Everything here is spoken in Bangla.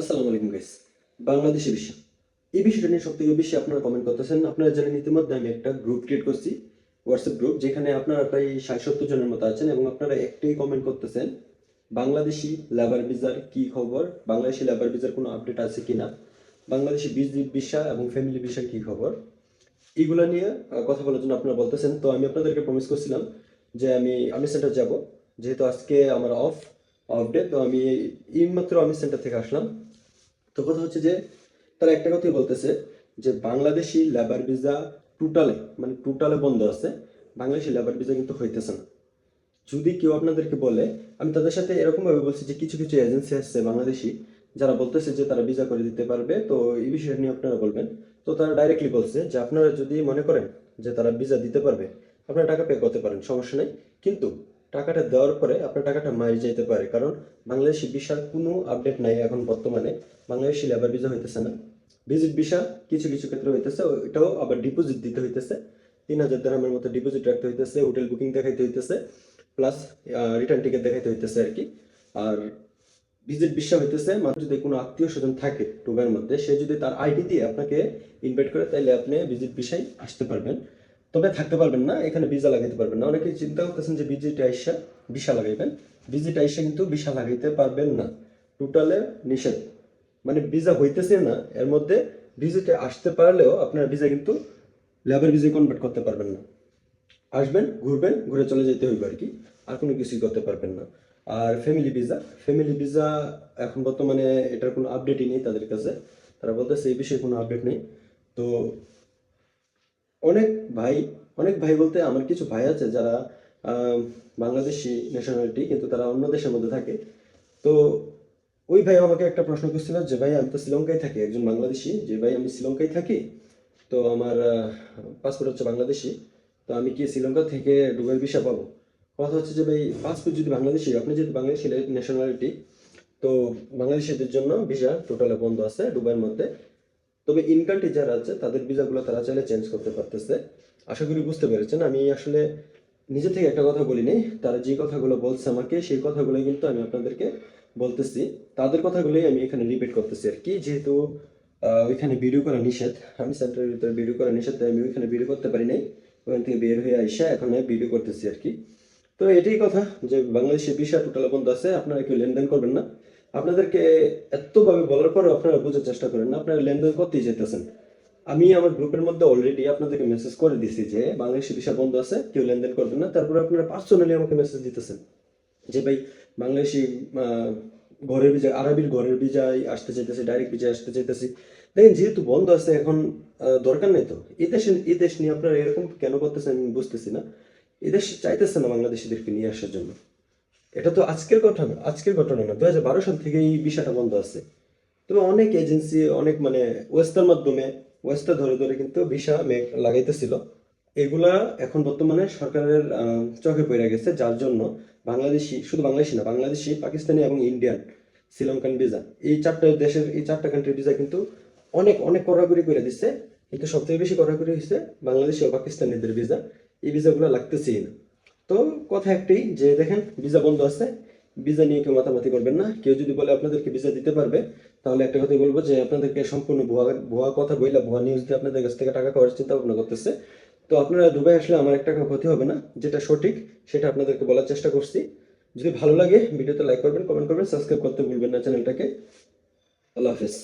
আসসালামু আলাইকুম গাইস বাংলাদেশি বিষয় এই বিষয়টা নিয়ে সব থেকে বেশি আপনারা কমেন্ট করতেছেন। আপনারা জানেন, ইতিমধ্যে আমি একটা গ্রুপ ক্রিয়েট করছি হোয়াটসঅ্যাপ গ্রুপ যেখানে আপনারা প্রায় ষাট সত্তর জনের মতো আছেন এবং আপনারা একটাই কমেন্ট করতেছেন, বাংলাদেশি লেবার ভিসার কি খবর? বাংলাদেশি লেবার ভিসার কোনো আপডেট আছে কিনা? বাংলাদেশি বিজি ভিসা এবং ফ্যামিলি ভিসার কি খবর? এইগুলা নিয়ে কথা বলার জন্য আপনারা বলতেছেন। তো আমি আপনাদেরকে প্রমিস করছিলাম যে আমি আমি সেন্টার যাব। যেহেতু আজকে আমার অফ অফ ডে তো আমি এইমাত্র আমি সেন্টার থেকে আসলাম। তো কথা হচ্ছে যে, তারা একটা কথাই বলতেছে যে, বাংলাদেশি লেবার ভিসা টোটালে মানে টোটালে বন্ধ আছে, বাংলাদেশি লেবার ভিসা কিন্তু হইতেছে না। যদি কেউ আপনাদেরকে বলে, আমি তাদের সাথে এরকম ভাবে বলছি যে, কিছু কিছু এজেন্সি আসছে বাংলাদেশি, যারা বলতেছে যে, তারা ভিসা করে দিতে পারবে, তো এই বিষয়টা নিয়ে আপনারা বলবেন। তো তারা ডাইরেক্টলি বলছে যে, আপনারা যদি মনে করেন যে, তারা ভিসা দিতে পারবে, আপনারা টাকা পে করতে পারেন, সমস্যা নেই। কিন্তু টাকাটা দেওয়ার পরে আপনার টাকাটা মারি যেতে পারে। কারণ বাংলাদেশি ভিসার কোনো আপডেট নাই এখন বর্তমানে। বাংলাদেশি লেবার ভিসা হইতেছে না। ভিজিট ভিসা কিছু কিছু ক্ষেত্রে হইতেছে এটাও আবার ডিপোজিট দিতে হইতেছে। তিন হাজার দেড়ামের মতো ডিপোজিট রাখতে হইতেছে হোটেল বুকিং দেখাইতে হইতেছে প্লাস রিটার্ন টিকিট দেখাইতে হইতেছে আর কি আর ভিজিট ভিসা হইতেছে, মানুষ যদি কোনো আত্মীয় স্বজন থাকে টুবের মধ্যে, সে যদি তার আইডি দিয়ে আপনাকে ইনভাইট করে তাহলে আপনি ভিজিট ভিসায় আসতে পারবেন। তবে থাকতে পারবেন না, এখানে ভিসা লাগাইতে পারবেন না। অনেকে চিন্তা করতেছেন যে ভিজিট আইসা ভিসা লাগাইবেন। ভিজিট আইসা কিন্তু ভিসা লাগাইতে পারবেন না। টোটালে নিষেধ। মানে ভিসা হইতেছে না, এর মধ্যে ভিজিটে আসতে পারলেও আপনার ভিসা কিন্তু লেবার ভিসায় কনভার্ট করতে পারবেন না। আসবেন, ঘুরবেন, ঘুরে চলে যেতে হইবে আর কি। আর কোনো কিছুই করতে পারবেন না। আর ফ্যামিলি ভিসা ফ্যামিলি ভিসা এখন বর্তমানে এটার কোনো আপডেটই নেই তাদের কাছে। তারা বলতেছে এই বিষয়ে কোনো আপডেট নেই। তো অনেক ভাই অনেক ভাই বলতে আমার কিছু ভাই আছে যারা বাংলাদেশি ন্যাশনালিটি কিন্তু তারা অন্য দেশের মধ্যে থাকে। তো ওই ভাই আমাকে একটা প্রশ্ন করছিল যে, ভাই, আমি তো শ্রীলঙ্কায় থাকি, একজন বাংলাদেশি। যে ভাই, আমি শ্রীলঙ্কায় থাকি, তো আমার পাসপোর্ট হচ্ছে বাংলাদেশি, তো আমি কি শ্রীলঙ্কা থেকে ডুবাই ভিসা পাবো? কথা হচ্ছে যে, ভাই পাসপোর্ট যদি বাংলাদেশি, আপনি যদি বাংলাদেশি ন্যাশনালিটি তো বাংলাদেশিদের জন্য ভিসা টোটালে বন্ধ আছে ডুবাইয়ের মধ্যে। তবে ইন কান্ট্রি যারা আছে, তাদের ভিসাগুলো তারা চাইলে চেঞ্জ করতে পারতেছে। আশা করি বুঝতে পেরেছেন। আমি আসলে নিজে থেকে একটা কথা বলিনি, তারা যে কথাগুলো বলছে আমাকে, সেই কথাগুলো কিন্তু আমি আপনাদেরকে বলতেছি। তাদের কথাগুলোই আমি এখানে রিপিট করতেছি আর কি। যেহেতু ওইখানে ভিডিও করা নিষেধ, আমি সেন্টারের ভিতরে ভিডিও করা নিষেধ, তাই আমি ওইখানে ভিডিও করতে পারি নাই। ওখান থেকে বের হয়ে আইসা এখন আমি ভিডিও করতেছি আর কি। তো এটাই কথা যে বাংলাদেশের ভিসা টোটাল বন্ধ আছে, আপনারা কেউ লেনদেন করবেন না। আপনাদেরকে এতভাবে বলার পরেও আপনারা বোঝার চেষ্টা করেন না, আপনারা লেনদেন করতেই যেতেছেন আমি আমার গ্রুপের মধ্যে অলরেডি আপনাদেরকে মেসেজ করে দিছি যে, বাংলাদেশি ভিসা বন্ধ আছে, কেউ লেনদেন করবেন না। তারপরে আপনারা পার্সোনালি আমাকে মেসেজ দিতেছেন যে, ভাই, বাংলাদেশি ঘরের ভিজা, আরবির ঘরের ভিজায় আসতে চাইতেছি ডাইরেক্ট ভিজায় আসতে চাইতেছি। দেখেন, যেহেতু বন্ধ আছে, এখন দরকার নেই তো। এই দেশে এই দেশ নিয়ে আপনারা এরকম কেন করতেছেন আমি বুঝতেছি না। এদেশ চাইতেছে না বাংলাদেশিদেরকে নিয়ে আসার জন্য। এটা তো আজকের ঘটনা আজকের ঘটনা না দু হাজার বারো সাল থেকে এই বিষয়টা বন্ধ আছে। তবে অনেক এজেন্সি, অনেক মানে ওয়েস্টার মাধ্যমে ওয়েস্টার ধরে ধরে কিন্তু ভিসা মেক লাগাইতেছিল। এগুলা এখন বর্তমানে সরকারের চোখে পড়ে গেছে, যার জন্য বাংলাদেশি, শুধু বাংলাদেশি না, বাংলাদেশি, পাকিস্তানি এবং ইন্ডিয়ান, শ্রীলঙ্কান ভিসা, এই চারটা দেশের, এই চারটা কান্ট্রির ভিসা কিন্তু অনেক অনেক কড়াকড়ি করে দিচ্ছে কিন্তু সবথেকে বেশি কড়াকড়ি হচ্ছে বাংলাদেশি ও পাকিস্তানিদের ভিসা। এই ভিসাগুলো লাগতেছেই না। তো কথা একটাই যে দেখেন, ভিসা বন্ধ আছে। ভিসা নিয়ে কেউ মাতামাতি করবেন না। কেউ যদি বলে আপনাদেরকে ভিসা দিতে পারবে, তাহলে একটা কথাই বলব যে আপনাদেরকে সম্পূর্ণ ভুয়া ভুয়া কথা বইলা, ভুয়া নিউজ দিয়ে আপনাদের কাছ থেকে টাকা খাওয়ার চিন্তা ভাবনা করতেছে। তো আপনারা দুবাই আসলে আমার একটা ক্ষতি হবে না। যেটা সঠিক, সেটা আপনাদেরকে বলার চেষ্টা করছি। যদি ভালো লাগে, ভিডিওতে লাইক করবেন কমেন্ট করবেন সাবস্ক্রাইব করতে ভুলবেন না চ্যানেলটাকে। আল্লাহ হাফেজ।